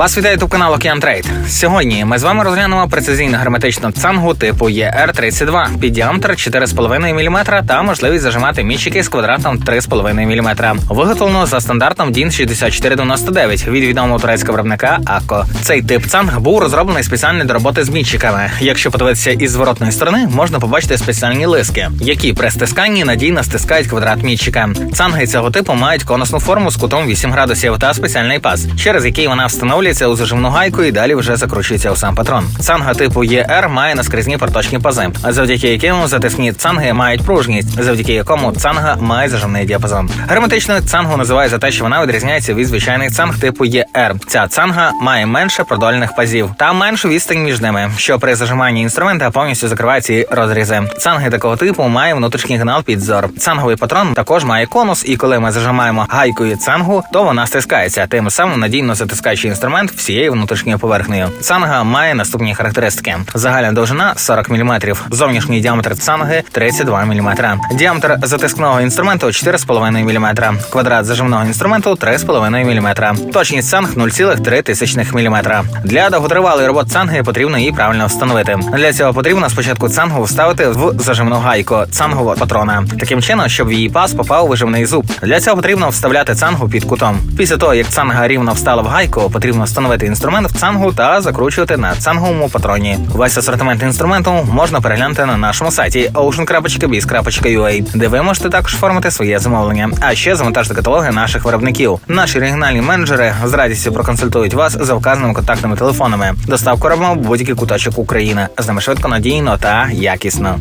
Вас вітає ютуб канал Океан Трейд. Сьогодні ми з вами розглянемо прецизійну герметичну цангу типу ER32 під діаметр 4,5 мм та можливість зажимати мічики з квадратом 3,5 мм. Виготовлено за стандартом DIN 6499 від відомого турецького виробника АКО. Цей тип цанг був розроблений спеціально для роботи з мічиками. Якщо подивитися із зворотної сторони, можна побачити спеціальні лиски, які при стисканні надійно стискають квадрат мічика. Цанги цього типу мають конусну форму з кутом 8 градусів та спеціальний паз, через який вона встановлюється у зажимну гайку і далі вже закручується у сам патрон. Цанга типу ЄР має наскрізні проточні пази, завдяки яким затисні цанги мають пружність, завдяки якому цанга має зажимний діапазон. Герметичною цангу називають за те, що вона відрізняється від звичайних цанг типу ЄР. Ця цанга має менше продольних пазів та меншу відстань між ними, що при зажиманні інструмента повністю закриває ці розрізи. Цанги такого типу має внутрішній канал під зор. Цанговий патрон також має конус, і коли ми зажимаємо гайкою цангу, то вона стискається, тим самим надійно затискаючи інструмент всією внутрішньою поверхнею. Цанга має наступні характеристики: загальна довжина 40 мм, зовнішній діаметр цанги 32 мм, діаметр затискного інструменту 4,5 мм, квадрат зажимного інструменту 3,5 мм, точність цанг 0,3 тисячних мм. Для довготривалої роботи цанги потрібно її правильно встановити. Для цього потрібно спочатку цангу вставити в зажимну гайку цангового патрона, таким чином, щоб в її паз попав вижимний зуб. Для цього потрібно вставляти цангу під кутом. Після того, як цанга рівно встала в гайку, потрібно встановити інструмент в цангу та закручувати на цанговому патроні. Весь асортимент інструменту можна переглянути на нашому сайті ocean.biz.ua, де ви можете також оформити своє замовлення. А ще завантажити каталоги наших виробників. Наші регіональні менеджери з радістю проконсультують вас за вказаними контактними телефонами. Доставку робимо в будь-який куточок України. З ними швидко, надійно та якісно.